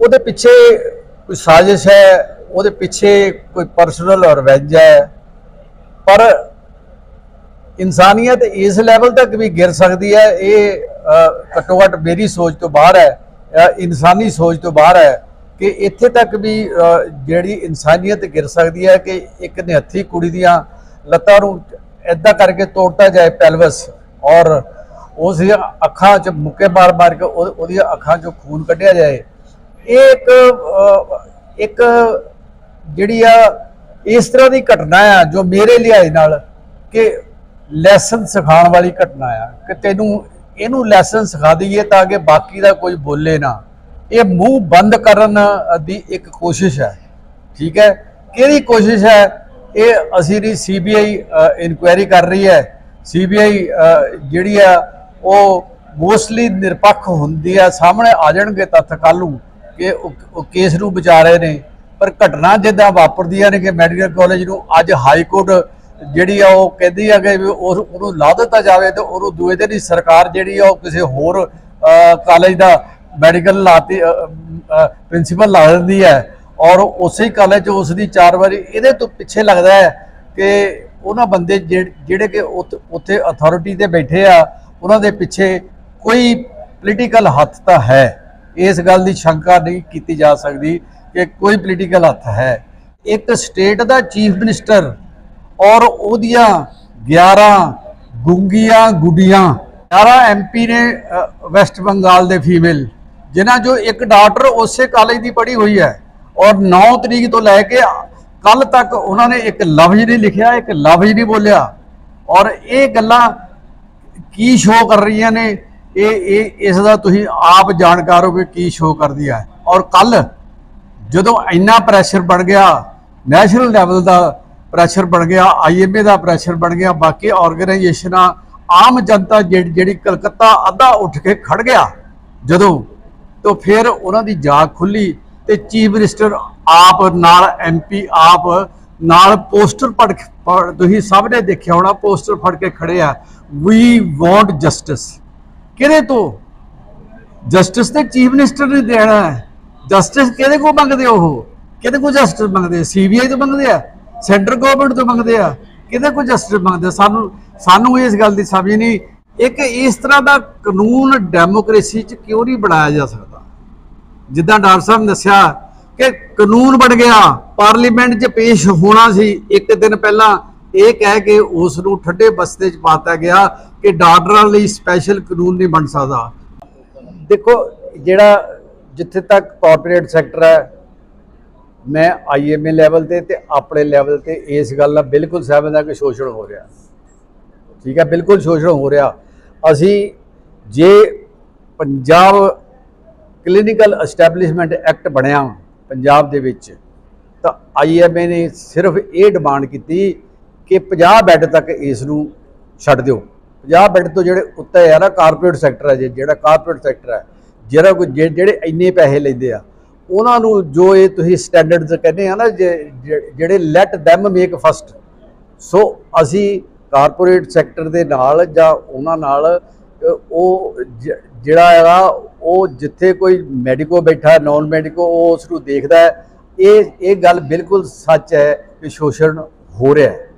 ਉਹਦੇ ਪਿੱਛੇ ਕੋਈ ਸਾਜ਼ਿਸ਼ ਹੈ, ਉਹਦੇ ਪਿੱਛੇ ਕੋਈ ਪਰਸਨਲ ਰਵੈਂਜ ਹੈ? ਪਰ ਇਨਸਾਨੀਅਤ ਇਸ ਲੈਵਲ ਤੱਕ ਵੀ ਗਿਰ ਸਕਦੀ ਹੈ, ਇਹ ਘੱਟੋ ਘੱਟ ਮੇਰੀ ਸੋਚ ਤੋਂ ਬਾਹਰ ਹੈ ਇਨਸਾਨੀ ਸੋਚ ਤੋਂ ਬਾਹਰ ਹੈ ਕਿ ਇੱਥੇ ਤੱਕ ਵੀ ਜਿਹੜੀ ਇਨਸਾਨੀਅਤ ਗਿਰ ਸਕਦੀ ਹੈ ਕਿ ਇੱਕ ਨਿਹੱਥੀ ਕੁੜੀ ਦੀਆਂ ਲੱਤਾਂ ਨੂੰ ਐਦਾਂ ਕਰਕੇ ਤੋੜਤਾ ਜਾਏ ਪੈਲਵਸ ਔਰ ਉਸ ਦੀਆਂ ਅੱਖਾਂ 'ਚ ਮੁੱਕੇ ਮਾਰ-ਮਾਰ ਕੇ ਉਹ- ਉਹਦੀਆਂ ਅੱਖਾਂ 'ਚੋਂ ਖੂਨ ਕੱਢਿਆ ਜਾਏ ਇਹ ਇੱਕ ਇੱਕ ਜਿਹੜੀ ਆ, ਇਸ ਤਰ੍ਹਾਂ ਦੀ ਘਟਨਾ ਆ ਜੋ ਮੇਰੇ ਲਿਹਾਜ਼ ਨਾਲ ਕਿ ਲੈਸਨ ਸਿਖਾਉਣ ਵਾਲੀ ਘਟਨਾ ਆ। ਕਿ ਤੈਨੂੰ ਇਹਨੂੰ ਲੈਸਨ ਸਿਖਾ ਦਈਏ ਤਾਂ ਕਿ ਬਾਕੀ ਦਾ ਕੋਈ ਬੋਲੇ ਨਾ। ਇਹ ਮੂੰਹ ਬੰਦ ਕਰਨ ਦੀ ਇੱਕ ਕੋਸ਼ਿਸ਼ ਹੈ ਠੀਕ ਹੈ? ਕਿਹੜੀ ਕੋਸ਼ਿਸ਼ ਹੈ? ਇਹ ਅਸੀਂ ਦੀ ਸੀਬੀਆਈ ਇਨਕੁਆਇਰੀ ਕਰ ਰਹੀ ਹੈ। ਸੀਬੀਆਈ ਜਿਹੜੀ ਆ, ਉਹ ਮੋਸਟਲੀ ਨਿਰਪੱਖ ਹੁੰਦੀ ਆ। ਸਾਹਮਣੇ ਆ ਜਾਣਗੇ ਤੱਥ ਕੱਲ੍ਹ ਨੂੰ। ਕਿ ਉਹ ਕੇਸ ਨੂੰ ਬਚਾ ਰਹੇ ਨੇ। ਪਰ ਘਟਨਾ ਜਿੱਦਾਂ ਵਾਪਰਦੀਆਂ ਨੇ ਕਿ ਮੈਡੀਕਲ ਕਾਲਜ ਨੂੰ ਅੱਜ ਹਾਈ ਕੋਰਟ ਜਿਹੜੀ ਆ ਉਹ ਕਹਿੰਦੀ ਆ ਕਿ ਵੀ ਉਸ ਉਹਨੂੰ ਲਾ ਦਿੱਤਾ ਜਾਵੇ ਤੇ ਉਹਨੂੰ ਦੂਏ ਦਿਨ ਹੀ ਸਰਕਾਰ ਜਿਹੜੀ ਆ ਉਹ ਕਿਸੇ ਹੋਰ ਕਾਲਜ ਦਾ ਮੈਡੀਕਲ ਲਾਤੀ ਪ੍ਰਿੰਸੀਪਲ ਲਾ ਦਿੰਦੀ ਹੈ ਔਰ ਉਸੇ ਹੀ ਕਾਲਜ 'ਚ ਉਸ ਦੀ ਚਾਰ ਵਾਰੀ ਇਹਦੇ ਤੋਂ ਪਿੱਛੇ ਲੱਗਦਾ ਹੈ ਕਿ ਉਹਨਾਂ ਬੰਦੇ ਜਿਹ- ਜਿਹੜੇ ਕਿ ਉੱਥ- ਉੱਥੇ ਅਥਾਰਟੀ ਤੇ ਬੈਠੇ ਆ, ਉਹਨਾਂ ਦੇ ਪਿੱਛੇ ਕੋਈ ਪੋਲੀਟੀਕਲ ਹੱਥ ਤਾਂ ਹੈ। ਇਸ ਗੱਲ ਦੀ ਸ਼ੰਕਾ ਨਹੀਂ ਕੀਤੀ ਜਾ ਸਕਦੀ ਕਿ ਕੋਈ ਪੋਲੀਟੀਕਲ ਹੱਥ ਹੈ। ਇੱਕ ਸਟੇਟ ਦਾ ਚੀਫ ਮਿਨਿਸਟਰ ਔਰ ਉਹਦੀਆਂ 11 ਗੁੰਗੀਆਂ ਗੁੱਡੀਆਂ 11 ਐਮਪੀ ਨੇ ਵੈਸਟ ਬੰਗਾਲ ਦੇ ਫੀਮੇਲ ਜਿਨ੍ਹਾਂ ਚੋਂ ਇੱਕ ਡਾਕਟਰ ਉਸੇ ਕਾਲਜ ਦੀ ਪੜ੍ਹੀ ਹੋਈ ਹੈ ਔਰ 9 ਤਰੀਕ ਤੋਂ ਲੈ ਕੇ ਕੱਲ ਤੱਕ ਉਹਨਾਂ ਨੇ ਇੱਕ ਲਫ਼ਜ਼ ਨਹੀਂ ਲਿਖਿਆ, ਇੱਕ ਲਫ਼ਜ਼ ਨਹੀਂ ਬੋਲਿਆ। ਔਰ ਇਹ ਗੱਲਾਂ ਕੀ ਸ਼ੋਅ ਕਰ ਰਹੀਆਂ ਨੇ ਇਹ ਇਹ, ਇਸ ਦਾ ਤੁਸੀਂ ਆਪ ਜਾਣਕਾਰ ਹੋ ਕਿ ਕੀ ਸ਼ੋਅ ਕਰਦੀ ਹੈ। ਔਰ ਕੱਲ ਜਦੋਂ ਇੰਨਾ ਪ੍ਰੈਸ਼ਰ ਬਣ ਗਿਆ ਨੈਸ਼ਨਲ ਲੈਵਲ ਦਾ ਪ੍ਰੈਸ਼ਰ ਬਣ ਗਿਆ ਆਈਐਮਏ ਦਾ ਪ੍ਰੈਸ਼ਰ ਬਣ ਗਿਆ, ਬਾਕੀ ਆਰਗੇਨਾਈਜੇਸ਼ਨਾਂ ਆਮ ਜਨਤਾ ਜਿਹੜੀ ਜਿਹੜੀ ਕਲਕੱਤਾ ਅੱਧਾ ਉੱਠ ਕੇ ਖੜ ਗਿਆ ਜਦੋਂ, ਤੋਂ ਫਿਰ ਉਹਨਾਂ ਦੀ ਜਾਗ ਖੁੱਲੀ ਤੇ ਚੀਫ ਮਿਨਿਸਟਰ ਆਪ ਨਾਲ ਐਮਪੀ ਆਪ ਨਾਲ ਪੋਸਟਰ ਪੜ ਤੁਸੀਂ ਸਭ ਨੇ ਦੇਖਿਆ ਹੋਣਾ, ਪੋਸਟਰ ਫੜ ਕੇ ਖੜੇ ਆ ਵੀ ਵਾਂਟ ਜਸਟਿਸ ਕਿਹਦੇ ਤੋਂ? ਜਸਟਿਸ ਤੇ ਚੀਫ ਮਿਨਿਸਟਰ ਨੇ ਦੇਣਾ ਹੈ। ਜਸਟਿਸ ਕਿਹਦੇ ਕੋਲ ਮੰਗਦੇ ਉਹ? ਕਿਹਦੇ ਕੋਲ ਜਸਟਿਸ ਮੰਗਦੇ ਸੀਬੀਆਈ ਤੋਂ ਮੰਗਦੇ ਆ? ਸੈਂਟਰ ਗਵਰਨਮੈਂਟ ਤੋਂ ਮੰਗਦੇ ਆ? ਕਿਹਦੇ ਕੋਲ ਜਸਟਿਸ ਮੰਗਦੇ ਸਾਨੂੰ ਸਾਨੂੰ ਇਸ ਗੱਲ ਦੀ ਸਮਝ ਨਹੀਂ। ਇੱਕ ਇਸ ਤਰ੍ਹਾਂ ਦਾ ਕਾਨੂੰਨ ਡੈਮੋਕ੍ਰੇਸੀ 'ਚ ਕਿਉਂ ਨਹੀਂ ਬਣਾਇਆ ਜਾ ਸਕਦਾ? ਜਿੱਦਾਂ ਡਾਕਟਰ ਸਾਹਿਬ ਨੇ ਦੱਸਿਆ ਕਿ ਕਾਨੂੰਨ ਬਣ ਗਿਆ। ਪਾਰਲੀਮੈਂਟ 'ਚ ਪੇਸ਼ ਹੋਣਾ ਸੀ ਇੱਕ ਦਿਨ ਪਹਿਲਾਂ। ਇਹ ਕਹਿ ਕੇ ਉਸ ਨੂੰ ਠੱਡੇ ਬਸਤੇ 'ਚ ਪਾਤਾ ਗਿਆ ਕਿ ਡਾਕਟਰਾਂ ਲਈ ਸਪੈਸ਼ਲ ਕਾਨੂੰਨ ਨਹੀਂ ਬਣ ਸਕਦਾ। ਦੇਖੋ, ਜਿਹੜਾ ਜਿੱਥੇ ਤੱਕ ਕਾਰਪੋਰੇਟ ਸੈਕਟਰ ਹੈ, ਮੈਂ ਆਈਐਮਏ ਲੈਵਲ ਤੇ ਤੇ ਆਪਣੇ ਲੈਵਲ ਤੇ ਇਸ ਗੱਲ ਨਾਲ ਬਿਲਕੁਲ ਸਹਿਮਤ ਹਾਂ ਕਿ ਸ਼ੋਸ਼ਣ ਹੋ ਰਿਹਾ। ਠੀਕ ਹੈ, ਬਿਲਕੁਲ ਸ਼ੋਸ਼ਣ ਹੋ ਰਿਹਾ। ਅਸੀਂ ਜੇ ਪੰਜਾਬ ਕਲੀਨਿਕਲ ਐਸਟੈਬਲਿਸ਼ਮੈਂਟ ਐਕਟ ਬਣਿਆ ਪੰਜਾਬ ਦੇ ਵਿੱਚ, ਤਾਂ ਆਈਐਮਏ ਨੇ ਸਿਰਫ ਇਹ ਡਿਮਾਂਡ ਕੀਤੀ ਕਿ 50 ਬੈੱਡ ਤੱਕ ਇਸ ਨੂੰ ਛੱਡ ਦਿਓ। 50 ਬੈੱਡ ਤੋਂ ਜਿਹੜੇ ਉੱਤੇ ਆ ਨਾ ਕਾਰਪੋਰੇਟ ਸੈਕਟਰ ਹੈ ਜੇ ਜਿਹੜਾ ਕਾਰਪੋਰੇਟ ਸੈਕਟਰ ਹੈ ਜਿਹੜਾ ਕੋਈ ਜੇ- ਜਿਹੜੇ ਇੰਨੇ ਪੈਸੇ ਲੈਂਦੇ ਆ, ਉਹਨਾਂ ਨੂੰ ਜੋ ਇਹ ਤੁਸੀਂ ਸਟੈਂਡਰਡਸ ਕਹਿੰਦੇ ਆ ਨਾ, ਜੇ- ਜਿਹੜੇ let them make first so ਅਸੀਂ ਕਾਰਪੋਰੇਟ ਸੈਕਟਰ ਦੇ ਨਾਲ ਜਾਂ ਉਹਨਾਂ ਨਾਲ, ਉਹ ਜਿਹੜਾ ਹੈਗਾ, ਉਹ ਜਿੱਥੇ ਕੋਈ ਮੈਡੀਕੋ ਬੈਠਾ ਨਾਨ ਮੈਡੀਕੋ ਉਹ ਉਸ ਨੂੰ ਦੇਖਦਾ ਹੈ। ਇਹ ਇਹ ਗੱਲ ਬਿਲਕੁਲ ਸੱਚ ਹੈ ਕਿ ਸ਼ੋਸ਼ਣ ਹੋ ਰਿਹਾ ਹੈ।